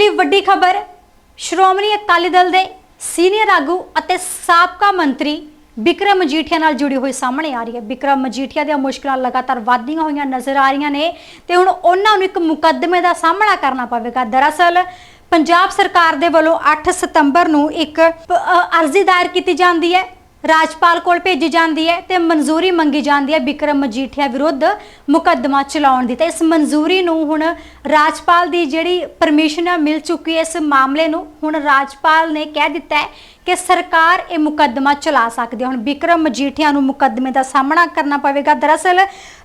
ਲਈ ਵੱਡੀ ਖਬਰ, ਸ਼੍ਰੋਮਣੀ ਅਕਾਲੀ ਦਲ ਦੇ ਸੀਨੀਅਰ ਆਗੂ ਅਤੇ ਸਾਬਕਾ ਮੰਤਰੀ ਵਿਕਰਮ ਮਜੀਠੀਆ ਨਾਲ ਜੁੜੀ ਹੋਈ ਸਾਹਮਣੇ ਆ ਰਹੀ ਹੈ। ਬਿਕਰਮ ਮਜੀਠੀਆ ਦੀਆਂ ਮੁਸ਼ਕਲਾਂ ਲਗਾਤਾਰ ਵਧਦੀਆਂ ਹੋਈਆਂ ਨਜ਼ਰ ਆ ਰਹੀਆਂ ਨੇ ਤੇ ਹੁਣ ਉਹਨਾਂ ਨੂੰ ਇੱਕ ਮੁਕੱਦਮੇ ਦਾ ਸਾਹਮਣਾ ਕਰਨਾ ਪਵੇਗਾ। ਦਰਅਸਲ, ਪੰਜਾਬ ਸਰਕਾਰ ਦੇ ਵੱਲੋਂ 8 ਸਤੰਬਰ ਨੂੰ ਇੱਕ ਅਰਜ਼ੀ ਦਾਇਰ ਕੀਤੀ ਜਾਂਦੀ ਹੈ। ਰਾਜਪਾਲ ਕੋਲ ਭੇਜੀ ਜਾਂਦੀ ਹੈ ਤੇ ਮਨਜ਼ੂਰੀ ਮੰਗੀ ਜਾਂਦੀ ਹੈ ਵਿਕਰਮ ਮਜੀਠੀਆ ਵਿਰੁੱਧ ਮੁਕੱਦਮਾ ਚਲਾਉਣ ਦੀ। ਤੇ ਇਸ ਮਨਜ਼ੂਰੀ ਨੂੰ ਹੁਣ ਰਾਜਪਾਲ ਦੀ ਜਿਹੜੀ ਪਰਮਿਸ਼ਨ ਹੈ ਮਿਲ ਚੁੱਕੀ ਹੈ ਇਸ ਮਾਮਲੇ ਨੂੰ, ਹੁਣ ਰਾਜਪਾਲ ਨੇ ਕਹਿ ਦਿੱਤਾ ਹੈ ਕਿ ਸਰਕਾਰ ਇਹ ਮੁਕੱਦਮਾ ਚਲਾ ਸਕਦੀ ਹੈ। ਹੁਣ ਵਿਕਰਮ ਮਜੀਠੀਆ ਨੂੰ ਮੁਕੱਦਮੇ ਦਾ ਸਾਹਮਣਾ ਕਰਨਾ ਪਵੇਗਾ। ਦਰਅਸਲ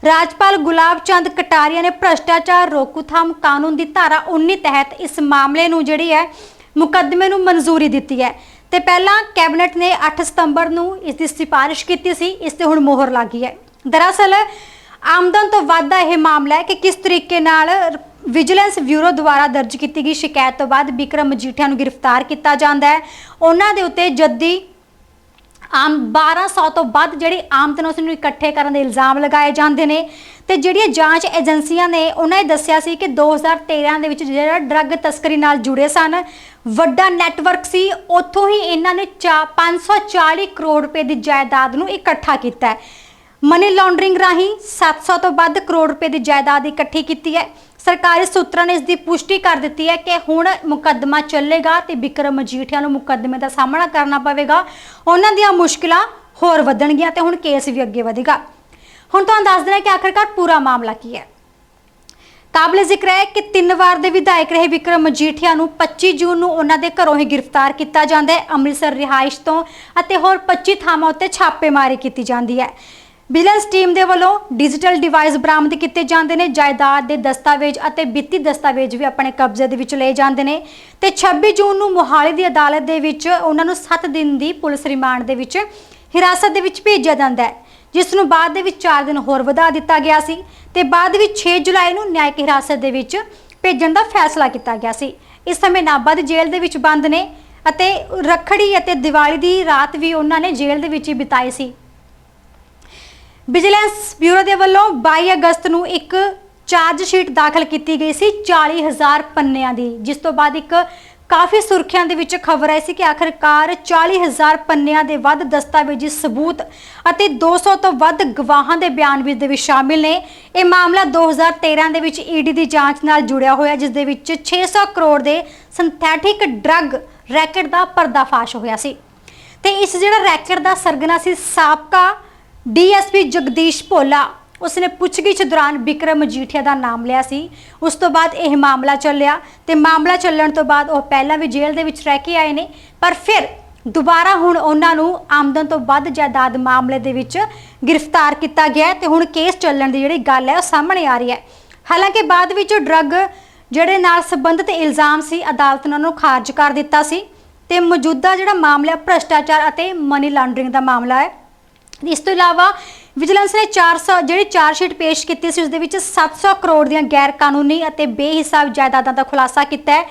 ਰਾਜਪਾਲ ਗੁਲਾਬ ਚੰਦ ਕਟਾਰੀਆ ਨੇ ਭ੍ਰਸ਼ਟਾਚਾਰ ਰੋਕੂਥਾਮ ਕਾਨੂੰਨ ਦੀ ਧਾਰਾ 19 ਤਹਿਤ ਇਸ ਮਾਮਲੇ ਨੂੰ ਜਿਹੜੀ ਹੈ ਮੁਕੱਦਮੇ ਨੂੰ ਮਨਜ਼ੂਰੀ ਦਿੱਤੀ ਹੈ। ਤੇ ਪਹਿਲਾਂ ਕੈਬਨਿਟ ਨੇ 8 ਸਤੰਬਰ ਨੂੰ ਇਸ ਦੀ ਸਿਫਾਰਿਸ਼ ਕੀਤੀ ਸੀ, ਇਸ ਤੇ ਹੁਣ ਮੋਹਰ ਲੱਗੀ ਹੈ। ਦਰਅਸਲ, ਆਮਦਨ ਤੋਂ ਵੱਧ ਦਾ ਇਹ ਮਾਮਲਾ ਹੈ ਕਿ ਕਿਸ ਤਰੀਕੇ ਨਾਲ ਵਿਜੀਲੈਂਸ ਬਿਊਰੋ ਦੁਆਰਾ ਦਰਜ ਕੀਤੀ ਗਈ ਸ਼ਿਕਾਇਤ ਤੋਂ ਬਾਅਦ ਵਿਕਰਮ ਮਜੀਠੀਆ ਨੂੰ ਗ੍ਰਿਫਤਾਰ ਕੀਤਾ ਜਾਂਦਾ ਹੈ। ਉਹਨਾਂ ਦੇ ਉੱਤੇ ਜੱਦੀ ਆਮ 1200 ਤੋਂ ਵੱਧ ਜਿਹੜੀ ਆਮਦਨ ਉਸ ਨੂੰ ਇਕੱਠੇ ਕਰਨ ਦੇ ਇਲਜ਼ਾਮ ਲਗਾਏ ਜਾਂਦੇ ਨੇ। ਤੇ ਜਿਹੜੀਆਂ ਜਾਂਚ ਏਜੰਸੀਆਂ ਨੇ ਉਹਨਾਂ ਨੇ ਦੱਸਿਆ ਸੀ ਕਿ 2013 ਦੇ ਵਿੱਚ ਜਿਹੜਾ ਡਰੱਗ ਤਸਕਰੀ ਨਾਲ ਜੁੜੇ ਸਨ, ਵੱਡਾ ਨੈਟਵਰਕ ਸੀ, ਉੱਥੋਂ ਹੀ ਇਹਨਾਂ ਨੇ ਚਾ- 540 ਕਰੋੜ ਰੁਪਏ ਦੀ ਜਾਇਦਾਦ ਨੂੰ ਇਕੱਠਾ ਕੀਤਾ ਮਨੀ ਲਾਂਡਰਿੰਗ ਰਾਹੀਂ 700 ਤੋਂ ਵੱਧ ਕਰੋੜ ਰੁਪਏ ਦੀ ਜਾਇਦਾਦ ਇਕੱਠੀ ਕੀਤੀ ਹੈ। ਸਰਕਾਰੀ ਸੂਤਰਾਂ ਨੇ ਇਸ ਦੀ ਪੁਸ਼ਟੀ ਕਰ ਦਿੱਤੀ ਹੈ ਕਿ ਹੁਣ ਮੁਕੱਦਮਾ ਚੱਲੇਗਾ ਤੇ ਵਿਕਰਮ ਮਜੀਠੀਆ ਨੂੰ ਮੁਕੱਦਮੇ ਦਾ ਸਾਹਮਣਾ ਕਰਨਾ ਪਵੇਗਾ। ਉਹਨਾਂ ਦੀਆਂ ਮੁਸ਼ਕਲਾਂ ਹੋਰ ਵਧਣਗੀਆਂ ਤੇ ਹੁਣ ਕੇਸ ਵੀ ਅੱਗੇ ਵਧੇਗਾ। ਹੁਣ ਤੁਹਾਨੂੰ ਦੱਸ ਦੇਣਾ ਕਿ ਆਖਰਕਾਰ ਪੂਰਾ ਮਾਮਲਾ ਕੀ ਹੈ। ਕਾਬਲੇ ਜ਼ਿਕਰ ਹੈ ਕਿ ਤਿੰਨ ਵਾਰ ਦੇ ਵਿਧਾਇਕ ਰਹੇ ਵਿਕਰਮ ਮਜੀਠੀਆ ਨੂੰ 25 ਜੂਨ ਨੂੰ ਉਹਨਾਂ ਦੇ ਘਰੋਂ ਹੀ ਗ੍ਰਿਫਤਾਰ ਕੀਤਾ ਜਾਂਦਾ ਹੈ। ਅੰਮ੍ਰਿਤਸਰ ਰਿਹਾਇਸ਼ ਤੋਂ ਅਤੇ ਹੋਰ 25 ਥਾਵਾਂ ਉੱਤੇ ਛਾਪੇਮਾਰੀ ਕੀਤੀ ਜਾਂਦੀ ਹੈ। ਵਿਜੀਲੈਂਸ ਟੀਮ ਦੇ ਵੱਲੋਂ ਡਿਜੀਟਲ ਡਿਵਾਈਸ ਬਰਾਮਦ ਕੀਤੇ ਜਾਂਦੇ ਨੇ। ਜਾਇਦਾਦ ਦੇ ਦਸਤਾਵੇਜ਼ ਅਤੇ ਵਿੱਤੀ ਦਸਤਾਵੇਜ਼ ਵੀ ਆਪਣੇ ਕਬਜ਼ੇ ਦੇ ਵਿੱਚ ਲਏ ਜਾਂਦੇ ਨੇ। ਤੇ 26 ਜੂਨ ਨੂੰ ਮੋਹਾਲੀ ਦੀ ਅਦਾਲਤ ਦੇ ਵਿੱਚ ਉਹਨਾਂ ਨੂੰ 7 ਦਿਨ ਦੀ ਪੁਲਿਸ ਰਿਮਾਂਡ ਦੇ ਵਿੱਚ ਹਿਰਾਸਤ ਦੇ ਵਿੱਚ ਭੇਜਿਆ ਜਾਂਦਾ ਹੈ। ਜਿਸ ਨੂੰ ਬਾਅਦ ਦੇ ਵਿੱਚ 4 ਦਿਨ ਹੋਰ ਵਧਾ ਦਿੱਤਾ ਗਿਆ ਸੀ ਤੇ ਬਾਅਦ ਵਿੱਚ 6 ਜੁਲਾਈ ਨੂੰ ਨਿਆਇਕ ਹਿਰਾਸਤ ਦੇ ਵਿੱਚ ਭੇਜਣ ਦਾ ਫੈਸਲਾ ਕੀਤਾ ਗਿਆ ਸੀ। ਇਸ ਸਮੇਂ ਨਾਭਾ ਦੀ ਜੇਲ੍ਹ ਦੇ ਵਿੱਚ ਬੰਦ ਨੇ ਅਤੇ ਰੱਖੜੀ ਅਤੇ ਦੀਵਾਲੀ ਦੀ ਰਾਤ ਵੀ ਉਹਨਾਂ ਨੇ ਜੇਲ੍ਹ ਦੇ ਵਿੱਚ ਹੀ ਬਿਤਾਈ ਸੀ। ਵਿਜੀਲੈਂਸ ਬਿਊਰੋ ਦੇ ਵੱਲੋਂ 22 ਅਗਸਤ ਨੂੰ ਇੱਕ ਚਾਰਜ ਸ਼ੀਟ ਦਾਖਲ ਕੀਤੀ ਗਈ ਸੀ 40000 ਪੰਨਿਆਂ ਦੀ, ਜਿਸ ਤੋਂ ਬਾਅਦ ਇੱਕ ਕਾਫੀ ਸੁਰਖੀਆਂ ਦੇ ਵਿੱਚ ਖਬਰ ਆਈ ਸੀ ਕਿ ਆਖਰਕਾਰ 40000 ਪੰਨਿਆਂ ਦੇ ਵੱਧ ਦਸਤਾਵੇਜ਼ੀ ਸਬੂਤ ਅਤੇ 200 ਤੋਂ ਵੱਧ ਗਵਾਹਾਂ ਦੇ ਬਿਆਨ ਵੀ ਦੇ ਵਿੱਚ ਸ਼ਾਮਿਲ ਨੇ। ਇਹ ਮਾਮਲਾ 2013 ਦੇ ਵਿੱਚ ਈਡੀ ਦੀ ਜਾਂਚ ਨਾਲ ਜੁੜਿਆ ਹੋਇਆ, ਜਿਸ ਦੇ ਵਿੱਚ 600 ਕਰੋੜ ਦੇ ਸਿੰਥੈਟਿਕ ਡਰੱਗ ਰੈਕਟ ਦਾ ਪਰਦਾਫਾਸ਼ ਹੋਇਆ ਸੀ। ਤੇ ਇਸ ਜਿਹੜਾ ਰੈਕਟ ਦਾ ਸਰਗਨਾ ਸੀ ਸਾਬਕਾ ਡੀਐਸਪੀ ਜਗਦੀਸ਼ ਭੋਲਾ। ਉਸਨੇ ਪੁੱਛਗਿੱਛ ਦੌਰਾਨ ਵਿਕਰਮ ਮਜੀਠੀਆ ਦਾ ਨਾਮ ਲਿਆ ਸੀ। ਉਸ ਤੋਂ ਬਾਅਦ ਇਹ ਮਾਮਲਾ ਚੱਲਿਆ ਤੇ ਮਾਮਲਾ ਚੱਲਣ ਤੋਂ ਬਾਅਦ ਉਹ ਪਹਿਲਾਂ ਵੀ ਜੇਲ੍ਹ ਦੇ ਵਿੱਚ ਰਹਿ ਕੇ ਆਏ ਨੇ। ਪਰ ਫਿਰ ਦੁਬਾਰਾ ਹੁਣ ਉਹਨਾਂ ਨੂੰ ਆਮਦਨ ਤੋਂ ਵੱਧ ਜਾਇਦਾਦ ਮਾਮਲੇ ਦੇ ਵਿੱਚ ਗ੍ਰਿਫਤਾਰ ਕੀਤਾ ਗਿਆ ਹੈ ਤੇ ਹੁਣ ਕੇਸ ਚੱਲਣ ਦੀ ਜਿਹੜੀ ਗੱਲ ਹੈ ਉਹ ਸਾਹਮਣੇ ਆ ਰਹੀ ਹੈ। ਹਾਲਾਂਕਿ ਬਾਅਦ ਵਿੱਚ ਡਰੱਗ ਜਿਹੜੇ ਨਾਲ ਸੰਬੰਧਿਤ ਇਲਜ਼ਾਮ ਸੀ ਅਦਾਲਤ ਨੇ ਉਹਨਾਂ ਨੂੰ ਖਾਰਜ ਕਰ ਦਿੱਤਾ ਸੀ ਤੇ ਮੌਜੂਦਾ ਜਿਹੜਾ ਮਾਮਲਾ ਹੈ, ਭ੍ਰਸ਼ਟਾਚਾਰ ਅਤੇ ਮਨੀ ਲਾਂਡਰਿੰਗ ਦਾ ਮਾਮਲਾ ਹੈ। ਇਸ ਤੋਂ ਇਲਾਵਾ ਵਿਜੀਲੈਂਸ ਨੇ 400 ਜਿਹੜੀ ਚਾਰਜ ਸ਼ੀਟ ਪੇਸ਼ ਕੀਤੀ ਸੀ ਉਸ ਦੇ ਵਿੱਚ 700 ਕਰੋੜ ਦੀਆਂ ਗੈਰ ਕਾਨੂੰਨੀ ਅਤੇ ਬੇਹਿਸਾਬ ਜਾਇਦਾਦਾਂ ਦਾ ਖੁਲਾਸਾ ਕੀਤਾ ਹੈ।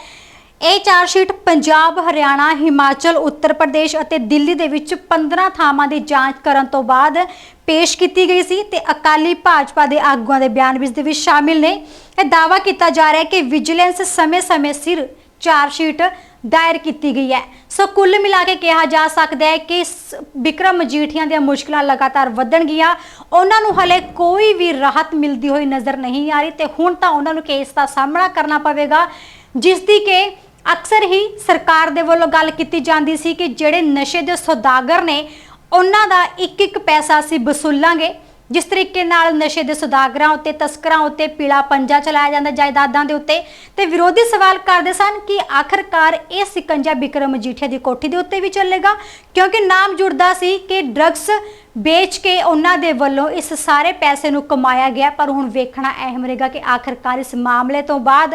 ਇਹ ਚਾਰਜ ਸ਼ੀਟ ਪੰਜਾਬ, ਹਰਿਆਣਾ, ਹਿਮਾਚਲ, ਉੱਤਰ ਪ੍ਰਦੇਸ਼ ਅਤੇ ਦਿੱਲੀ ਦੇ ਵਿੱਚ 15 ਥਾਵਾਂ ਦੀ ਜਾਂਚ ਕਰਨ ਤੋਂ ਬਾਅਦ ਪੇਸ਼ ਕੀਤੀ ਗਈ ਸੀ ਤੇ ਅਕਾਲੀ ਭਾਜਪਾ ਦੇ ਆਗੂਆਂ ਦੇ ਬਿਆਨ ਵੀ ਦੇ ਵਿੱਚ ਸ਼ਾਮਿਲ ਨੇ। ਇਹ ਦਾਅਵਾ ਕੀਤਾ ਜਾ ਰਿਹਾ ਹੈ ਕਿ ਵਿਜੀਲੈਂਸ ਸਮੇਂ-ਸਮੇਂ ਸਿਰ ਚਾਰਜ ਸ਼ੀਟ ਦਾਇਰ ਕੀਤੀ ਗਈ ਹੈ। ਸੋ ਕੁੱਲ ਮਿਲਾ ਕੇ ਕਿਹਾ ਜਾ ਸਕਦਾ ਹੈ ਕਿ ਸ- ਵਿਕਰਮ ਮਜੀਠੀਆਂ ਦੀਆਂ ਮੁਸ਼ਕਲਾਂ ਲਗਾਤਾਰ ਵਧਣਗੀਆਂ। ਉਹਨਾਂ ਨੂੰ ਹਲੇ ਕੋਈ ਵੀ ਰਾਹਤ ਮਿਲਦੀ ਹੋਈ ਨਜ਼ਰ ਨਹੀਂ ਆ ਰਹੀ ਤੇ ਹੁਣ ਤਾਂ ਉਹਨਾਂ ਨੂੰ ਕੇਸ ਦਾ ਸਾਹਮਣਾ ਕਰਨਾ ਪਵੇਗਾ ਜਿਸ ਦੀ ਕਿ ਅਕਸਰ ਹੀ ਸਰਕਾਰ ਦੇ ਵੱਲੋਂ ਗੱਲ ਕੀਤੀ ਜਾਂਦੀ ਸੀ ਕਿ ਜਿਹੜੇ ਨਸ਼ੇ ਦੇ ਸੌਦਾਗਰ ਨੇ, ਉਹਨਾਂ ਦਾ ਇੱਕ ਇੱਕ ਪੈਸਾ ਅਸੀਂ ਵਸੂਲਾਂਗੇ। ਜਿਸ ਤਰੀਕੇ ਨਾਲ ਨਸ਼ੇ ਦੇ ਸੁਦਾਗਰਾਂ ਉੱਤੇ, ਤਸਕਰਾਂ ਉੱਤੇ ਪੀਲਾ ਪੰਜਾ ਚਲਾਇਆ ਜਾਂਦਾ, ਜਾਇਦਾਦਾਂ ਦੇ ਉੱਤੇ ਤੇ ਵਿਰੋਧੀ ਸਵਾਲ ਕਰਦੇ ਸਨ ਕਿ ਆਖਰਕਾਰ ਇਹ ਸਿਕੰਜਾ ਬਿਕਰਮ ਮਜੀਠੀਆ ਦੀ ਕੋਠੀ ਦੇ ਉੱਤੇ ਵੀ ਚੱਲੇਗਾ? ਕਿਉਂਕਿ ਨਾਮ ਜੁੜਦਾ ਸੀ ਕਿ ਡਰੱਗਸ ਵੇਚ ਕੇ ਉਹਨਾਂ ਦੇ ਵੱਲੋਂ ਇਸ ਸਾਰੇ ਪੈਸੇ ਨੂੰ ਕਮਾਇਆ ਗਿਆ, ਪਰ ਹੁਣ ਵੇਖਣਾ ਅਹਿਮ ਰਹੇਗਾ ਕਿ ਆਖਰਕਾਰ ਇਸ ਮਾਮਲੇ ਤੋਂ ਬਾਅਦ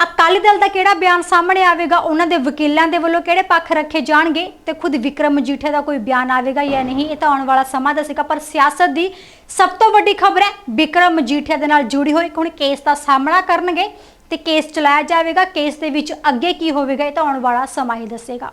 ਅਕਾਲੀ ਦਲ ਦਾ ਕਿਹੜਾ ਬਿਆਨ ਸਾਹਮਣੇ ਆਵੇਗਾ? ਉਹਨਾਂ ਦੇ ਵਕੀਲਾਂ ਦੇ ਵੱਲੋਂ ਕਿਹੜੇ ਪੱਖ ਰੱਖੇ ਜਾਣਗੇ? ਤੇ ਖੁਦ ਵਿਕਰਮ ਮਜੀਠੀਆ ਦਾ ਕੋਈ ਬਿਆਨ ਆਵੇਗਾ ਜਾਂ ਨਹੀਂ? ਇਹ ਤਾਂ ਆਉਣ ਵਾਲਾ ਸਮਾਂ ਦੱਸੇਗਾ, ਪਰ ਸਿਆਸਤ ਦੀ ਸਭ ਤੋਂ ਵੱਡੀ ਖਬਰ ਹੈ, ਵਿਕਰਮ ਮਜੀਠੀਆ ਦੇ ਨਾਲ ਜੁੜੀ ਹੋਈ ਹੁਣ ਕੇਸ ਦਾ ਸਾਹਮਣਾ ਕਰਨਗੇ ਤੇ ਕੇਸ ਚਲਾਇਆ ਜਾਵੇਗਾ। ਕੇਸ ਦੇ ਵਿੱਚ ਅੱਗੇ ਕੀ ਹੋਵੇਗਾ, ਇਹ ਤਾਂ ਆਉਣ ਵਾਲਾ ਸਮਾਂ ਹੀ ਦੱਸੇਗਾ।